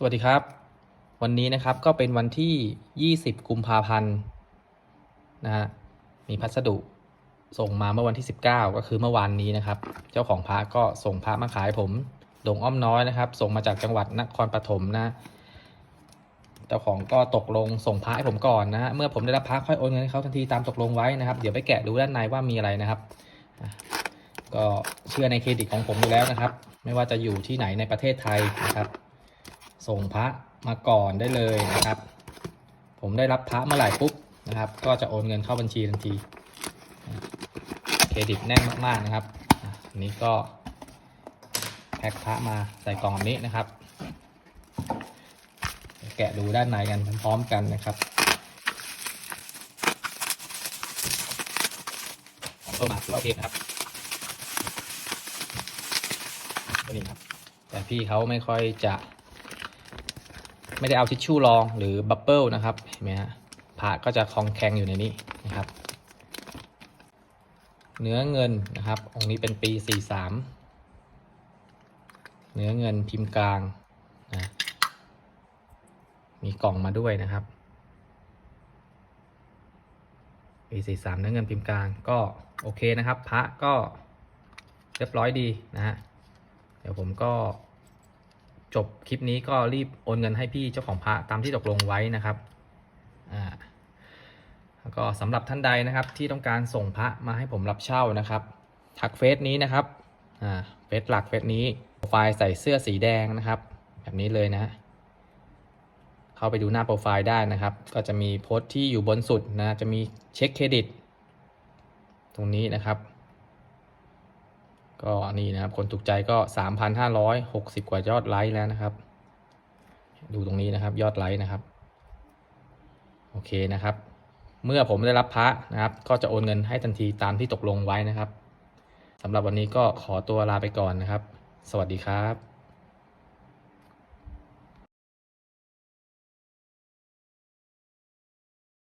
สวัสดีครับ วันนี้นะครับก็เป็นวันที่ 20 กุมภาพันธ์นะฮะมีพัสดุส่งมาเมื่อวันที่ 19 ก็คือเมื่อวานนี้นะครับ เจ้าของพระก็ส่งพระมาขายผมดงอ้อมน้อยนะครับ ส่งมาจากจังหวัดนครปฐมนะ เจ้าของก็ตกลงส่งพระให้ผมก่อนนะฮะเมื่อผมได้รับพระค่อยโอนเงินให้เขาทันทีตามตกลงไว้นะครับ เดี๋ยวไปแกะดูด้านในว่ามีอะไรนะครับก็เชื่อในเครดิตของผมอยู่แล้วนะครับ ไม่ว่าจะอยู่ที่ไหนในประเทศไทยนะครับ ส่งพระมาก่อนได้เลยนะครับ ผมได้รับพระเมื่อไหร่ปุ๊บนะครับ ก็จะโอนเงินเข้าบัญชีทันทีเครดิตแน่นมากๆนะครับอันนี้ก็แพ็คพระมาใส่กล่องนี้นะครับ แกะดูด้านในกันพร้อมๆกันนะครับเข้ามาโอเคครับตัวนี้ครับ แต่พี่เขาไม่ค่อยจะ ไม่ได้เอาทิชชู่รองหรือบับเบิลนะครับเห็นไหมฮะผ้าก็จะคลองแข็งอยู่ในนี้นะครับ เนื้อเงินนะครับ องค์นี้เป็นปี 43 เนื้อเงินพิมพ์กลางนะมีกล่องมาด้วยนะครับปี43เนื้อเงินพิมพ์กลางก็โอเคนะครับ พระก็เรียบร้อยดีนะฮะเดี๋ยวผมก็ จบคลิปนี้ก็รีบโอนเงินให้พี่เจ้าของพระตามที่ตกลงไว้นะครับอ่าแล้วก็สำหรับท่านใดนะครับที่ต้องการส่งพระมาให้ผมรับเช่านะครับ ทักเฟซนี้นะครับอ่าเฟซหลักเฟซนี้โปรไฟล์ใส่เสื้อสีแดงนะครับ แบบนี้เลยนะเข้าไปดูหน้าโปรไฟล์ได้นะครับ ก็จะมีโพสต์ที่อยู่บนสุดนะจะมีเช็คเครดิต ตรงนี้นะครับ ก็นี่นะครับ คนถูกใจก็ 3,560 กว่ายอดไลค์แล้วนะครับ ดูตรงนี้นะครับ ยอดไลค์นะครับ โอเคนะครับ เมื่อผมได้รับพระนะครับ ก็จะโอนเงินให้ทันทีตามที่ตกลงไว้นะครับสำหรับวันนี้ก็ขอตัวลาไปก่อนนะครับ สวัสดีครับ